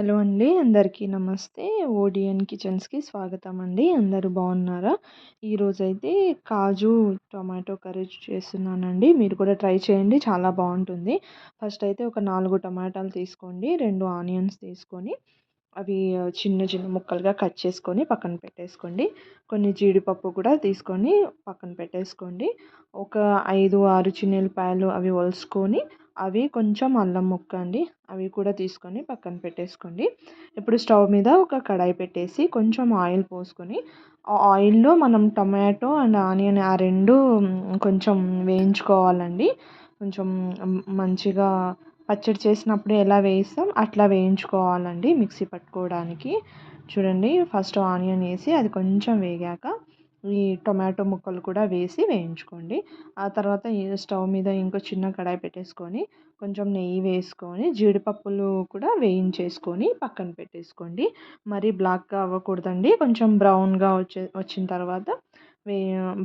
Hello అండి. అందరికీ నమస్తే. ఓడియన్ కిచెన్స్కి స్వాగతం అండి అందరూ బాగున్నారా? ఈరోజైతే కాజు టొమాటో కర్రీ చేస్తున్నానండి. మీరు కూడా ట్రై చేయండి. చాలా బాగుంటుంది. ఫస్ట్ అయితే ఒక నాలుగు టమాటాలు తీసుకోండి. రెండు ఆనియన్స్ తీసుకొని అవి చిన్న చిన్న ముక్కలుగా కట్ చేసుకొని పక్కన పెట్టేసుకోండి. కొన్ని జీడిపప్పు కూడా తీసుకొని పక్కన పెట్టేసుకోండి. ఒక ఐదు ఆరు చిన్నెల్లిపాయలు అవి ఒలుసుకొని అవి కొంచెం అల్లం ముక్క అండి. అవి కూడా తీసుకొని పక్కన పెట్టేసుకోండి. ఇప్పుడు స్టవ్ మీద ఒక కడాయి పెట్టేసి కొంచెం ఆయిల్ పోసుకొని ఆయిల్లో మనం టొమాటో అండ్ ఆనియన్ ఆ రెండు కొంచెం వేయించుకోవాలండి. కొంచెం మంచిగా పచ్చడి చేసినప్పుడు ఎలా వేయిస్తాం అట్లా వేయించుకోవాలండి మిక్సీ పట్టుకోవడానికి. చూడండి ఫస్ట్ ఆనియన్ వేసి అది కొంచెం వేగాక ఈ టొమాటో ముక్కలు కూడా వేసి వేయించుకోండి. ఆ తర్వాత స్టవ్ మీద ఇంకో చిన్న కడాయి పెట్టేసుకొని కొంచెం నెయ్యి వేసుకొని జీడిపప్పులు కూడా వేయించేసుకొని పక్కన పెట్టేసుకోండి. మరీ బ్లాక్గా అవ్వకూడదండి. కొంచెం బ్రౌన్గా వచ్చే వచ్చిన తర్వాత వే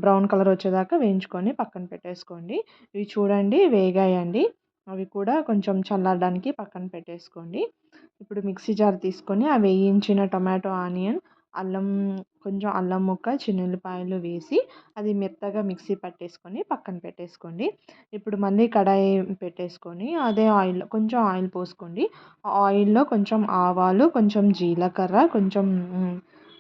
బ్రౌన్ కలర్ వచ్చేదాకా వేయించుకొని పక్కన పెట్టేసుకోండి. ఇవి చూడండి వేగాయండి. అవి కూడా కొంచెం చల్లారడానికి పక్కన పెట్టేసుకోండి. ఇప్పుడు మిక్సీ జార్ తీసుకొని ఆ వేయించిన టొమాటో ఆనియన్ అల్లం కొంచెం అల్లం ముక్క చిన్నుల్లిపాయలు వేసి అది మెత్తగా మిక్సీ పట్టేసుకొని పక్కన పెట్టేసుకోండి. ఇప్పుడు మళ్ళీ కడాయి పెట్టేసుకొని అదే ఆయిల్ కొంచెం ఆయిల్ పోసుకోండి. ఆయిల్లో కొంచెం ఆవాలు కొంచెం జీలకర్ర కొంచెం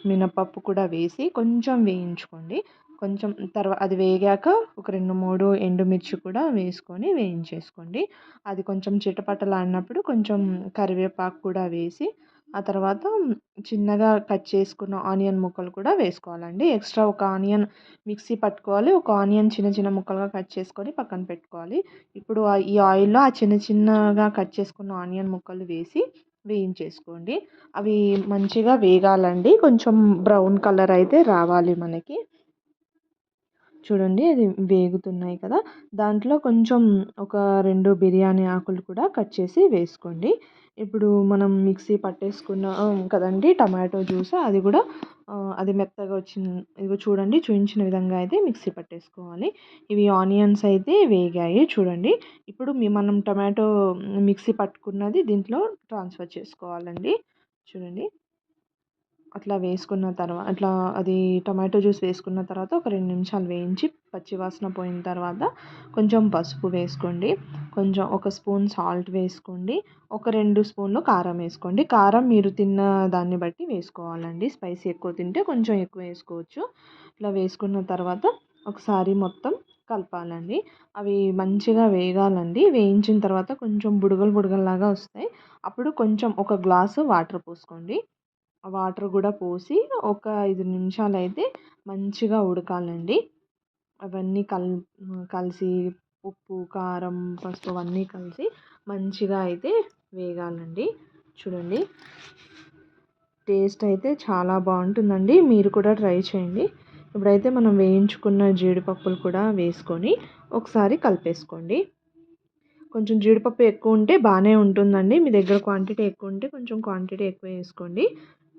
మినపప్పు కూడా వేసి కొంచెం వేయించుకోండి. కొంచెం తర్వాత అది వేగాక ఒక రెండు మూడు ఎండుమిర్చి కూడా వేసుకొని వేయించేసుకోండి. అది కొంచెం చిటపటలాడినప్పుడు కొంచెం కరివేపాకు కూడా వేసి ఆ తర్వాత చిన్నగా కట్ చేసుకున్న ఆనియన్ ముక్కలు కూడా వేసుకోవాలండి. ఎక్స్ట్రా ఒక ఆనియన్ మిక్సీ పట్టుకోవాలి. ఒక ఆనియన్ చిన్న చిన్న ముక్కలుగా కట్ చేసుకొని పక్కన పెట్టుకోవాలి. ఇప్పుడు ఈ ఆయిల్లో ఆ చిన్న చిన్నగా కట్ చేసుకున్న ఆనియన్ ముక్కలు వేసి వేయించేసుకోండి. అవి మంచిగా వేగాలండి. కొంచెం బ్రౌన్ కలర్ అయితే రావాలి మనకి. చూడండి అది వేగుతున్నాయి కదా. దాంట్లో కొంచెం ఒక రెండు బిర్యానీ ఆకులు కూడా కట్ చేసి వేసుకోండి. ఇప్పుడు మనం మిక్సీ పట్టేసుకున్నాం కదండి టమాటో జ్యూస్ అది కూడా అది మెత్తగా వచ్చింది ఇదిగో చూడండి చూపించిన విధంగా అయితే మిక్సీ పట్టేసుకోవాలి. ఇవి ఆనియన్స్ అయితే వేగాయి చూడండి. ఇప్పుడు మనం టమాటో మిక్సీ పట్టుకున్నది దీంట్లో ట్రాన్స్ఫర్ చేసుకోవాలండి. చూడండి. అట్లా వేసుకున్న తర్వాత అట్లా అది టమాటో జ్యూస్ వేసుకున్న తర్వాత ఒక రెండు నిమిషాలు వేయించి పచ్చివాసన పోయిన తర్వాత కొంచెం పసుపు వేసుకోండి. కొంచెం ఒక స్పూన్ సాల్ట్ వేసుకోండి. ఒక రెండు స్పూన్లు కారం వేసుకోండి. కారం మీరు తిన్న దాన్ని బట్టి వేసుకోవాలండి. స్పైసీ ఎక్కువ తింటే కొంచెం ఎక్కువ వేసుకోవచ్చు. ఇట్లా వేసుకున్న తర్వాత ఒకసారి మొత్తం కలపాలండి. అవి మంచిగా వేగాలండి. వేయించిన తర్వాత కొంచెం బుడగలు బుడగల్లాగా వస్తాయి. అప్పుడు కొంచెం ఒక గ్లాసు వాటర్ పోసుకోండి. వాటర్ కూడా పోసి ఒక ఐదు నిమిషాలు అయితే మంచిగా ఉడకాలండి. అవన్నీ కల్ కలిసి ఉప్పు కారం పసుపు అవన్నీ కలిసి మంచిగా అయితే వేగాలండి. చూడండి. టేస్ట్ అయితే చాలా బాగుంటుందండి. మీరు కూడా ట్రై చేయండి. ఇప్పుడైతే మనం వేయించుకున్న జీడిపప్పులు కూడా వేసుకొని ఒకసారి కలిపేసుకోండి. కొంచెం జీడిపప్పు ఎక్కువ ఉంటే బాగానే ఉంటుందండి. మీ దగ్గర క్వాంటిటీ ఎక్కువ ఉంటే కొంచెం క్వాంటిటీ ఎక్కువ వేసుకోండి.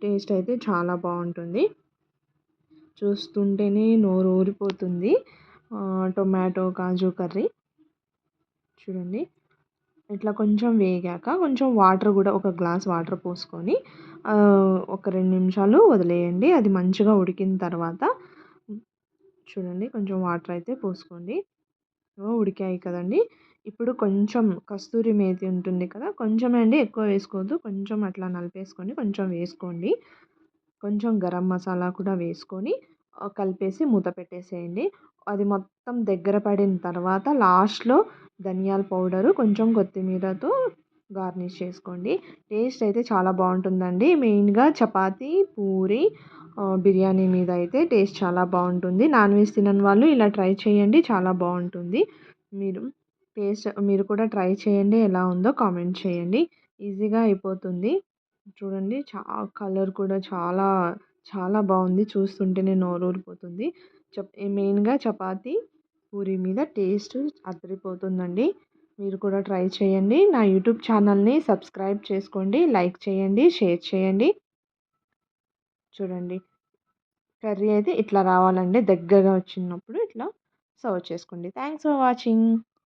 టేస్ట్ అయితే చాలా బాగుంటుంది. చూస్తుంటేనే నోరు ఊరిపోతుంది. Tomato kaju curry. చూడండి. ఇట్లా కొంచెం వేగాక కొంచెం వాటర్ కూడా ఒక గ్లాస్ వాటర్ పోసుకొని ఒక రెండు నిమిషాలు వదిలేయండి. అది మంచిగా ఉడికిన తర్వాత చూడండి. కొంచెం వాటర్ అయితే పోసుకోండి. ఉడికాయి కదండి. ఇప్పుడు కొంచెం కస్తూరి మేతి ఉంటుంది కదా కొంచెం అండి ఎక్కువ వేసుకోవద్దు. కొంచెం అట్లా నలిపేసుకొని కొంచెం వేసుకోండి. కొంచెం గరం మసాలా కూడా వేసుకొని కలిపేసి మూత పెట్టేసేయండి. అది మొత్తం దగ్గర పడిన తర్వాత లాస్ట్లో ధనియాల పౌడరు కొంచెం కొత్తిమీరతో గార్నిష్ చేసుకోండి. టేస్ట్ అయితే చాలా బాగుంటుందండి. మెయిన్గా చపాతీ పూరి బిర్యానీ మీద అయితే టేస్ట్ చాలా బాగుంటుంది. నాన్ వెజ్ తినని వాళ్ళు ఇలా ట్రై చేయండి చాలా బాగుంటుంది. మీరు టేస్ట్ మీరు కూడా ట్రై చేయండి. ఎలా ఉందో కామెంట్ చేయండి. ఈజీగా అయిపోతుంది. చూడండి చా కలర్ కూడా చాలా చాలా బాగుంది. చూస్తుంటేనే నోరూరిపోతుంది. చప్ మెయిన్గా చపాతి పూరి మీద టేస్ట్ అదిరిపోతుందండి. మీరు కూడా ట్రై చేయండి. నా యూట్యూబ్ ఛానల్ని సబ్స్క్రైబ్ చేసుకోండి. లైక్ చేయండి. షేర్ చేయండి. చూడండి. కర్రీ అయితే ఇట్లా రావాలండి. దగ్గరగా వచ్చినప్పుడు ఇట్లా సర్వ్ చేసుకోండి. Thanks for watching.